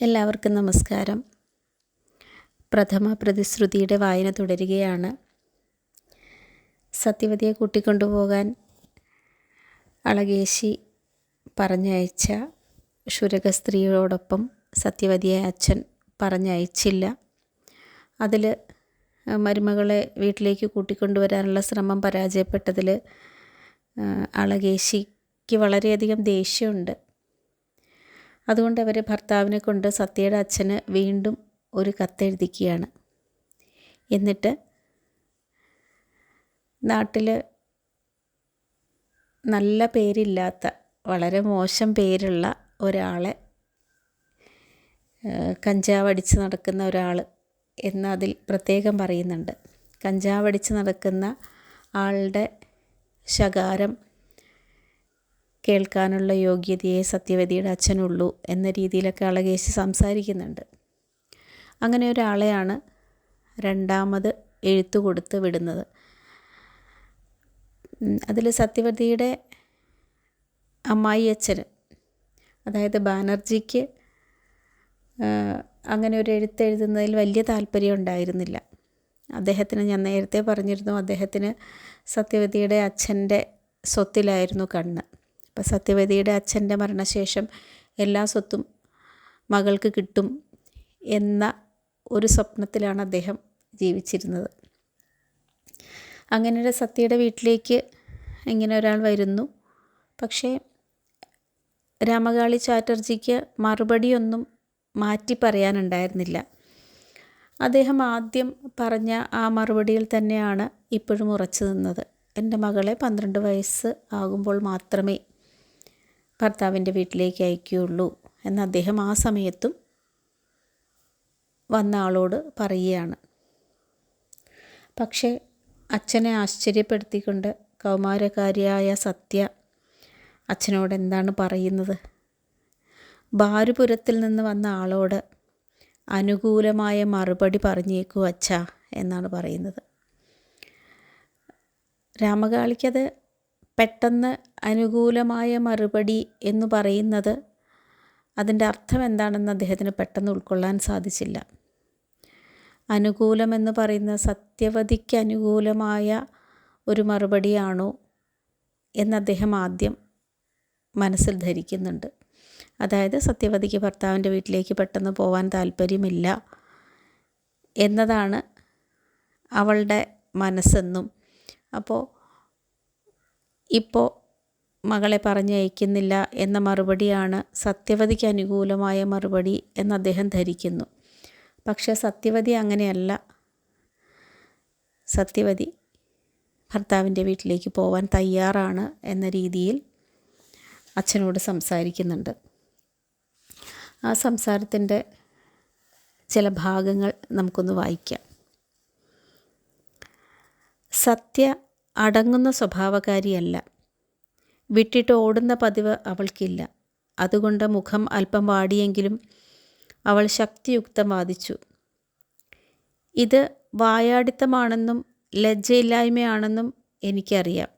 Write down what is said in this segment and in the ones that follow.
എല്ലാവർക്കും നമസ്കാരം. പ്രഥമ പ്രതിശ്രുതിയുടെ വായന തുടരുകയാണ്. സത്യവതിയെ കൂട്ടിക്കൊണ്ടുപോകാൻ അളകേശി പറഞ്ഞയച്ച ശുരക സ്ത്രീയോടൊപ്പം സത്യവതിയെ അച്ഛൻ പറഞ്ഞയച്ചില്ല. അതിൽ മരുമകളെ വീട്ടിലേക്ക് കൂട്ടിക്കൊണ്ടുവരാനുള്ള ശ്രമം പരാജയപ്പെട്ടതിൽ അളകേശിക്ക് വളരെയധികം ദേഷ്യമുണ്ട്. അതുകൊണ്ട് അവർ ഭർത്താവിനെ കൊണ്ട് സത്യയുടെ അച്ഛന് വീണ്ടും ഒരു കത്തെഴുതിക്കുകയാണ്. എന്നിട്ട് നാട്ടിൽ നല്ല പേരില്ലാത്ത വളരെ മോശം പേരുള്ള ഒരാളെ കഞ്ചാവ് അടിച്ച് നടക്കുന്ന ഒരാൾ എന്ന് അതിൽ പ്രത്യേകം പറയുന്നുണ്ട്. കഞ്ചാവ് അടിച്ച് നടക്കുന്ന ആളുടെ ശകാരം കേൾക്കാനുള്ള യോഗ്യതയെ സത്യവതിയുടെ അച്ഛനുള്ളൂ എന്ന രീതിയിലൊക്കെ അളകേശി സംസാരിക്കുന്നുണ്ട്. അങ്ങനെ ഒരാളെയാണ് രണ്ടാമത് എഴുത്തു കൊടുത്ത് വിടുന്നത്. അതിൽ സത്യവതിയുടെ അമ്മായി അച്ഛന് അതായത് ബാനർജിക്ക് അങ്ങനെ ഒരു എഴുത്ത് എഴുതുന്നതിൽ വലിയ താല്പര്യം ഉണ്ടായിരുന്നില്ല. അദ്ദേഹത്തിന് ഞാൻ നേരത്തെ പറഞ്ഞിരുന്നു അദ്ദേഹത്തിന് സത്യവതിയുടെ അച്ഛന്റെ സ്വത്തിലായിരുന്നു കണ്ണ്. അപ്പോൾ സത്യവതിയുടെ അച്ഛന്റെ മരണശേഷം എല്ലാ സ്വത്തും മകൾക്ക് കിട്ടും എന്ന ഒരു സ്വപ്നത്തിലാണ് അദ്ദേഹം ജീവിച്ചിരുന്നത്. അങ്ങനെ സത്യയുടെ വീട്ടിലേക്ക് ഇങ്ങനെ ഒരാൾ വരുന്നു. പക്ഷേ രാമകാളി ചാറ്റർജിക്ക് മറുപടിയൊന്നും മാറ്റി പറയാനുണ്ടായിരുന്നില്ല. അദ്ദേഹം ആദ്യം പറഞ്ഞ ആ മറുപടിയിൽ തന്നെയാണ് ഇപ്പോഴും ഉറച്ചു നിന്നത്. എന്റെ മകളെ പന്ത്രണ്ട് വയസ്സ് ആകുമ്പോൾ മാത്രമേ ഭർത്താവിന്റെ വീട്ടിലേക്ക് അയക്കുകയുള്ളൂ എന്ന് അദ്ദേഹം ആ സമയത്തും വന്ന ആളോട് പറയുകയാണ്. പക്ഷേ അച്ഛനെ ആശ്ചര്യപ്പെടുത്തിക്കൊണ്ട് കൗമാരക്കാരിയായ സത്യ അച്ഛനോട് എന്താണ് പറയുന്നത്? ബാരുപുരത്തിൽ നിന്ന് വന്ന ആളോട് അനുകൂലമായ മറുപടി പറഞ്ഞേക്കൂ അച്ഛ എന്നാണ് പറയുന്നത്. രാമകാളിക്കത് പെട്ടെന്ന് അനുകൂലമായ മറുപടി എന്ന് പറയുന്നത് അതിന്റെ അർത്ഥം എന്താണെന്ന് അദ്ദേഹത്തിന് പെട്ടെന്ന് ഉൾക്കൊള്ളാൻ സാധിച്ചില്ല. അനുകൂലമെന്ന് പറയുന്ന സത്യവതിക്ക് അനുകൂലമായ ഒരു മറുപടിയാണോ എന്ന് അദ്ദേഹം ആദ്യം മനസ്സിൽ ധരിക്കുന്നുണ്ട്. അതായത് സത്യവതിക്ക് ഭർത്താവിന്റെ വീട്ടിലേക്ക് പെട്ടെന്ന് പോകാൻ താല്പര്യമില്ല എന്നതാണ് അവളുടെ മനസ്സെന്നും. അപ്പോൾ ഇപ്പോൾ മകളെ പറഞ്ഞയക്കുന്നില്ല എന്ന മറുപടിയാണ് സത്യവതിക്ക് അനുകൂലമായ മറുപടി എന്ന് അദ്ദേഹം ധരിക്കുന്നു. പക്ഷേ സത്യവതി അങ്ങനെയല്ല. സത്യവതി ഭർത്താവിന്റെ വീട്ടിലേക്ക് പോവാൻ തയ്യാറാണ് എന്ന രീതിയിൽ അച്ഛനോട് സംസാരിക്കുന്നുണ്ട്. ആ സംസാരത്തിന്റെ ചില ഭാഗങ്ങൾ നമുക്കൊന്ന് വായിക്കാം. സത്യ അടങ്ങുന്ന സ്വഭാവകാരിയല്ല. വിട്ടിട്ട് ഓടുന്ന പതിവ് അവൾക്കില്ല. അതുകൊണ്ട് മുഖം അല്പം വാടിയെങ്കിലും അവൾ ശക്തിയുക്തം വാദിച്ചു ഇത് വായാടിത്തമാണെന്നും ലജ്ജയില്ലായ്മയാണെന്നും എനിക്കറിയാം.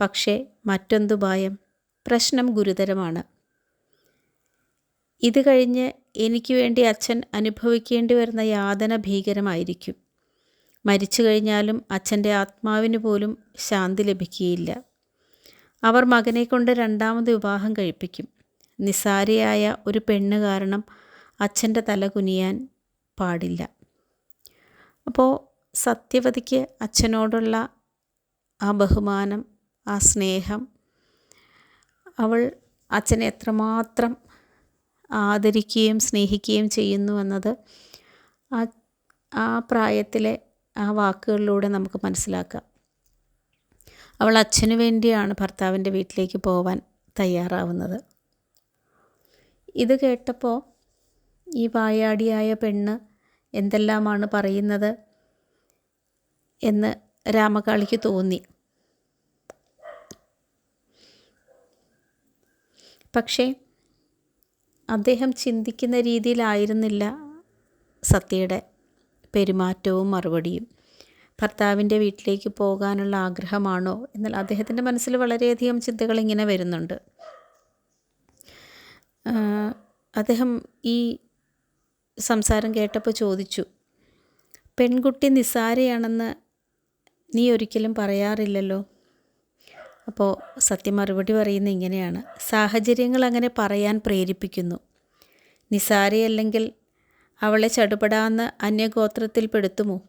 പക്ഷേ മറ്റൊന്തു ഭയം? പ്രശ്നം ഗുരുതരമാണ്. ഇത് കഴിഞ്ഞ് എനിക്ക് വേണ്ടി അച്ഛൻ അനുഭവിക്കേണ്ടി വരുന്ന യാതന ഭീകരമായിരിക്കും. മരിച്ചു കഴിഞ്ഞാലും അച്ഛന്റെ ആത്മാവിന് പോലും ശാന്തി ലഭിക്കുകയില്ല. അവർ മകനെ കൊണ്ട് രണ്ടാമത് വിവാഹം കഴിപ്പിക്കും. നിസാരയായ ഒരു പെണ്ണ് കാരണം അച്ഛന്റെ തല കുനിയാൻ പാടില്ല. അപ്പോൾ സത്യവതിക്ക് അച്ഛനോടുള്ള ആ ബഹുമാനം ആ സ്നേഹം അവൾ അച്ഛനെ എത്രമാത്രം ആദരിക്കുകയും സ്നേഹിക്കുകയും ചെയ്യുന്നു എന്നത് ആ ആ പ്രായത്തിലെ ആ വാക്കുകളിലൂടെ നമുക്ക് മനസ്സിലാക്കാം. അവൾ അച്ഛനു വേണ്ടിയാണ് ഭർത്താവിന്റെ വീട്ടിലേക്ക് പോവാൻ തയ്യാറാവുന്നത്. ഇത് കേട്ടപ്പോൾ ഈ വായാടിയായ പെണ്ണ് എന്തെല്ലാമാണ് പറയുന്നത് എന്ന് രാമകാളിക്ക് തോന്നി. പക്ഷേ അദ്ദേഹം ചിന്തിക്കുന്ന രീതിയിലായിരുന്നില്ല സത്യയുടെ. പെരുമാറ്റവും മറുപടിയും. ഭർത്താവിന്റെ വീട്ടിലേക്ക് പോകാനുള്ള ആഗ്രഹമാണോ? എന്നാൽ അദ്ദേഹത്തിന്റെ മനസ്സിൽ വളരെയധികം ചിന്തകൾ ഇങ്ങനെ വരുന്നുണ്ട്. അദ്ദേഹം ഈ സംസാരം കേട്ടപ്പോൾ ചോദിച്ചു പെൺകുട്ടി നിസ്സാരയാണെന്ന് നീ ഒരിക്കലും പറയാറില്ലല്ലോ? അപ്പോൾ സത്യം മറുപടി പറയുന്ന ഇങ്ങനെയാണ്. സാഹചര്യങ്ങൾ അങ്ങനെ പറയാൻ പ്രേരിപ്പിക്കുന്നു. നിസാരയല്ലെങ്കിൽ അവളെ ചടുപടാന്ന് അന്യഗോത്രത്തിൽപ്പെടുത്തുമോ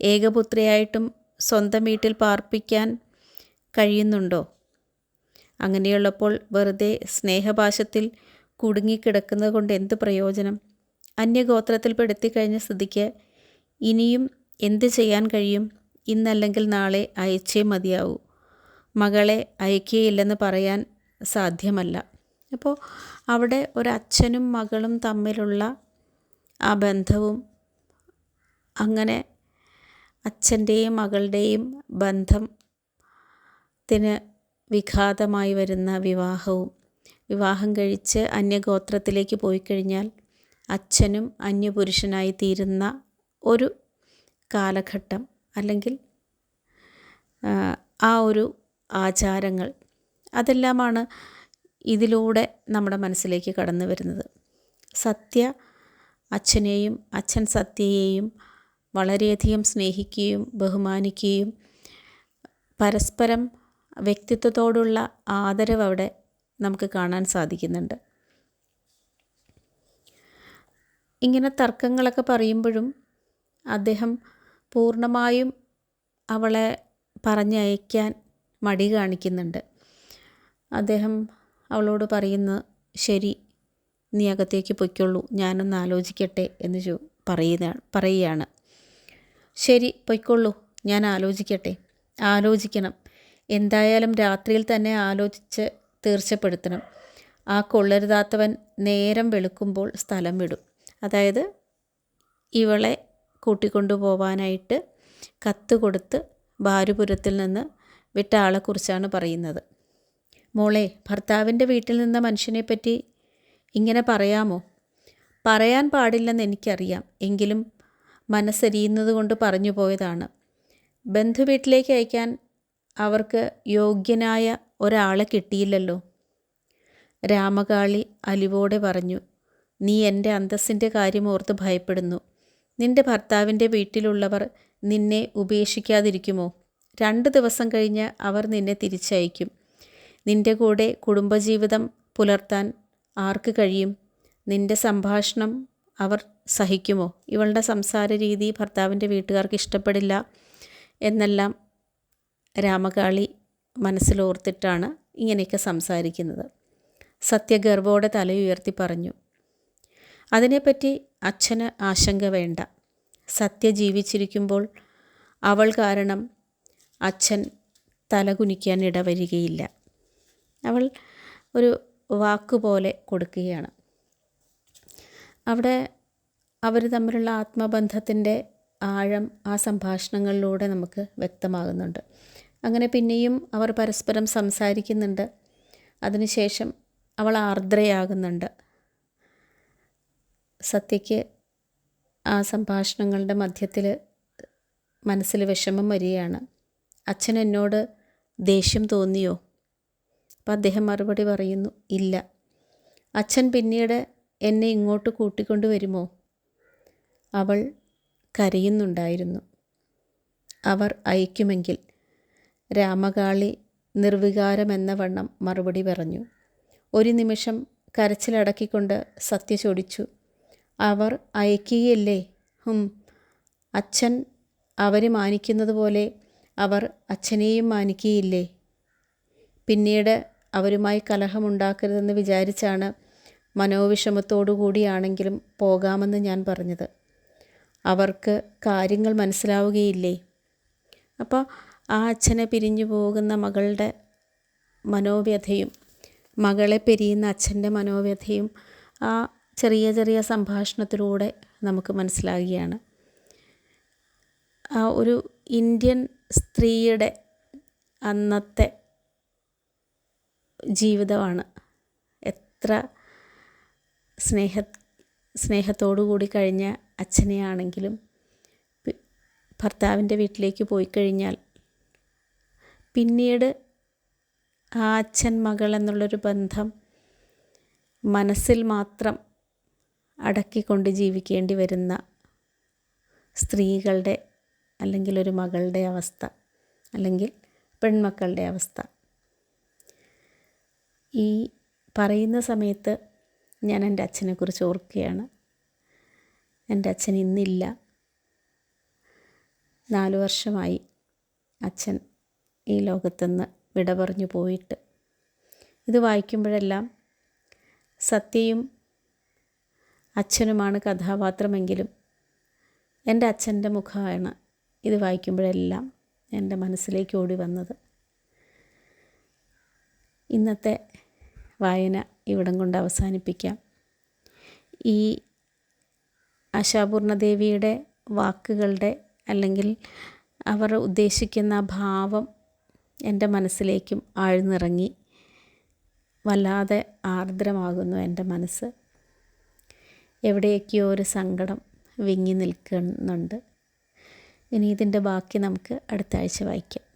ഏകപുത്രിയായിട്ടും സ്വന്തം വീട്ടിൽ പാർപ്പിക്കാൻ കഴിയുന്നുണ്ടോ? അങ്ങനെയുള്ളപ്പോൾ വെറുതെ സ്നേഹപാശത്തിൽ കുടുങ്ങിക്കിടക്കുന്നത് കൊണ്ട് എന്ത് പ്രയോജനം? അന്യഗോത്രത്തിൽപ്പെടുത്തി കഴിഞ്ഞ സ്ഥിതിക്ക് ഇനിയും എന്ത് ചെയ്യാൻ കഴിയും? ഇന്നല്ലെങ്കിൽ നാളെ അയച്ചേ മതിയാവൂ. മകളെ അയക്കുകയില്ലെന്ന് പറയാൻ സാധ്യമല്ല. അപ്പോൾ അവിടെ ഒരച്ഛനും മകളും തമ്മിലുള്ള ആ ബന്ധവും അങ്ങനെ അച്ഛന്റെയും മകളുടെയും ബന്ധത്തിന് വിഘാതമായി വരുന്ന വിവാഹവും. വിവാഹം കഴിച്ച് അന്യഗോത്രത്തിലേക്ക് പോയി കഴിഞ്ഞാൽ അച്ഛനും അന്യപുരുഷനായി തീരുന്ന ഒരു കാലഘട്ടം അല്ലെങ്കിൽ ആ ഒരു ആചാരങ്ങൾ അതെല്ലാമാണ് ഇതിലൂടെ നമ്മുടെ മനസ്സിലേക്ക് കടന്നു വരുന്നത് സത്യ അച്ഛനെയും അച്ഛൻ സത്യയെയും വളരെയധികം സ്നേഹിക്കുകയും ബഹുമാനിക്കുകയും പരസ്പരം വ്യക്തിത്വത്തോടുള്ള ആദരവ് അവിടെ നമുക്ക് കാണാൻ സാധിക്കുന്നുണ്ട്. ഇങ്ങനെ തർക്കങ്ങളൊക്കെ പറയുമ്പോഴും അദ്ദേഹം പൂർണമായും അവളെ പറഞ്ഞയക്കാൻ മടി കാണിക്കുന്നുണ്ട്. അദ്ദേഹം അവളോട് പറയുന്നത് ശരി നീ അകത്തേക്ക് പൊയ്ക്കൊള്ളൂ ഞാനൊന്ന് ആലോചിക്കട്ടെ എന്ന് ചോ പറയുന്ന പറയുകയാണ്. ശരി പൊയ്ക്കൊള്ളൂ ഞാൻ ആലോചിക്കട്ടെ. ആലോചിക്കണം. എന്തായാലും രാത്രിയിൽ തന്നെ ആലോചിച്ച് തീർച്ചപ്പെടുത്തണം. ആ കൊള്ളരുതാത്തവൻ നേരം വെളുക്കുമ്പോൾ സ്ഥലം വിടും. അതായത് ഇവളെ കൂട്ടിക്കൊണ്ടു പോവാനായിട്ട് കത്ത് കൊടുത്ത് ഭാരുപുരത്തിൽ നിന്ന് വിട്ട ആളെക്കുറിച്ചാണ് പറയുന്നത്. മോളെ ഭർത്താവിന്റെ വീട്ടിൽ നിന്ന മനുഷ്യനെപ്പറ്റി ഇങ്ങനെ പറയാമോ? പറയാൻ പാടില്ലെന്ന് എനിക്കറിയാം. എങ്കിലും മനസ്സരിയുന്നത് കൊണ്ട് പറഞ്ഞു പോയതാണ്. ബന്ധുവീട്ടിലേക്ക് അയക്കാൻ അവർക്ക് യോഗ്യനായ ഒരാളെ കിട്ടിയില്ലല്ലോ. രാമകാളി അലിവോടെ പറഞ്ഞു നീ എന്റെ അന്തസ്സിന്റെ കാര്യം ഓർത്ത് ഭയപ്പെടുന്നു. നിന്റെ ഭർത്താവിന്റെ വീട്ടിലുള്ളവർ നിന്നെ ഉപേക്ഷിക്കാതിരിക്കുമോ? രണ്ട് ദിവസം കഴിഞ്ഞ് അവർ നിന്നെ തിരിച്ചയക്കും. നിന്റെ കൂടെ കുടുംബജീവിതം പുലർത്താൻ ആർക്ക് കഴിയും? നിന്റെ സംഭാഷണം അവർ സഹിക്കുമോ? ഇവളുടെ സംസാര രീതി ഭർത്താവിന്റെ വീട്ടുകാർക്ക് ഇഷ്ടപ്പെടില്ല എന്നെല്ലാം രാമകാളി മനസ്സിലോർത്തിട്ടാണ് ഇങ്ങനെയൊക്കെ സംസാരിക്കുന്നത്. സത്യഗർവോടെ തലയുയർത്തി പറഞ്ഞു അതിനെപ്പറ്റി അച്ഛന് ആശങ്ക വേണ്ട. സത്യ ജീവിച്ചിരിക്കുമ്പോൾ അവൾ കാരണം അച്ഛൻ തലകുനിക്കാൻ ഇടവരികയില്ല. അവൾ ഒരു വാക്കുപോലെ കൊടുക്കുകയാണ്. അവിടെ അവർ തമ്മിലുള്ള ആത്മബന്ധത്തിന്റെ ആഴം ആ സംഭാഷണങ്ങളിലൂടെ നമുക്ക് വ്യക്തമാകുന്നുണ്ട്. അങ്ങനെ പിന്നെയും അവർ പരസ്പരം സംസാരിക്കുന്നുണ്ട്. അതിനുശേഷം അവൾ ആർദ്രയാകുന്നുണ്ട്. സത്യയ്ക്ക് ആ സംഭാഷണങ്ങളുടെ മധ്യത്തിൽ മനസ്സിൽ വിഷമം വരികയാണ്. അച്ഛൻ എന്നോട് ദേഷ്യം തോന്നിയോ? അപ്പം അദ്ദേഹം മറുപടി പറയുന്നു ഇല്ല. അച്ഛൻ പിന്നീട് എന്നെ ഇങ്ങോട്ട് കൂട്ടിക്കൊണ്ട് വരുമോ? അവൾ കരയുന്നുണ്ടായിരുന്നു. അവർ അയക്കുമെങ്കിൽ രാമകാളി നിർവികാരമെന്ന വണ്ണം മറുപടി പറഞ്ഞു. ഒരു നിമിഷം കരച്ചിലടക്കിക്കൊണ്ട് സത്യ ചൊടിച്ചു അവർ അയക്കുകയല്ലേ? ഹും. അച്ഛൻ അവരെ മാനിക്കുന്നത് പോലെ അവർ അച്ഛനെയും മാനിക്കുകയില്ലേ? പിന്നീട് അവരുമായി കലഹമുണ്ടാക്കരുതെന്ന് വിചാരിച്ചാണ് മനോവിഷമത്തോടു കൂടിയാണെങ്കിലും പോകാമെന്ന് ഞാൻ പറഞ്ഞത്. അവർക്ക് കാര്യങ്ങൾ മനസ്സിലാവുകയില്ലേ? അപ്പോൾ ആ അച്ഛനെ പിരിഞ്ഞു പോകുന്ന മകളുടെ മനോവ്യഥയും മകളെ പിരിയുന്ന അച്ഛന്റെ മനോവ്യഥയും ആ ചെറിയ ചെറിയ സംഭാഷണത്തിലൂടെ നമുക്ക് മനസ്സിലാകുകയാണ് ആ ഒരു ഇന്ത്യൻ സ്ത്രീയുടെ അന്നത്തെ ജീവിതമാണ്. എത്ര സ്നേഹ സ്നേഹത്തോടു കൂടി കഴിഞ്ഞ അച്ഛനെയാണെങ്കിലും ഭർത്താവിന്റെ വീട്ടിലേക്ക് പോയി കഴിഞ്ഞാൽ പിന്നീട് ആ അച്ഛൻ മകൾ എന്നുള്ളൊരു ബന്ധം മനസ്സിൽ മാത്രം അടക്കിക്കൊണ്ട് ജീവിക്കേണ്ടി വരുന്ന സ്ത്രീകളുടെ അല്ലെങ്കിൽ ഒരു മകളുടെ അവസ്ഥ അല്ലെങ്കിൽ പെൺമക്കളുടെ അവസ്ഥ. ഈ പറയുന്ന സമയത്ത് ഞാൻ എന്റെ അച്ഛനെക്കുറിച്ച് ഓർക്കുകയാണ്. എന്റെ അച്ഛൻ ഇന്നില്ല. നാലു വർഷമായി അച്ഛൻ ഈ ലോകത്തുനിന്ന് വിട പറഞ്ഞു പോയിട്ട്. ഇത് വായിക്കുമ്പോഴെല്ലാം സത്യയും അച്ഛനുമാണ് കഥാപാത്രമെങ്കിലും എന്റെ അച്ഛന്റെ മുഖമാണ് ഇത് വായിക്കുമ്പോഴെല്ലാം എന്റെ മനസ്സിലേക്ക് ഓടി വന്നത്. ഇന്നത്തെ വായന ഇവിടം കൊണ്ട് അവസാനിപ്പിക്കാം. ഈ ആശാപൂർണദേവിയുടെ വാക്കുകളുടെ അല്ലെങ്കിൽ അവർ ഉദ്ദേശിക്കുന്ന ഭാവം എന്റെ മനസ്സിലേക്കും ആഴ്ന്നിറങ്ങി. വല്ലാതെ ആർദ്രമാകുന്നു എന്റെ മനസ്സ്. എവിടെയൊക്കെയോ ഒരു സങ്കടം വിങ്ങി നിൽക്കുന്നുണ്ട്. ഇനി ഇതിന്റെ ബാക്കി നമുക്ക് അടുത്ത ആഴ്ച വായിക്കാം.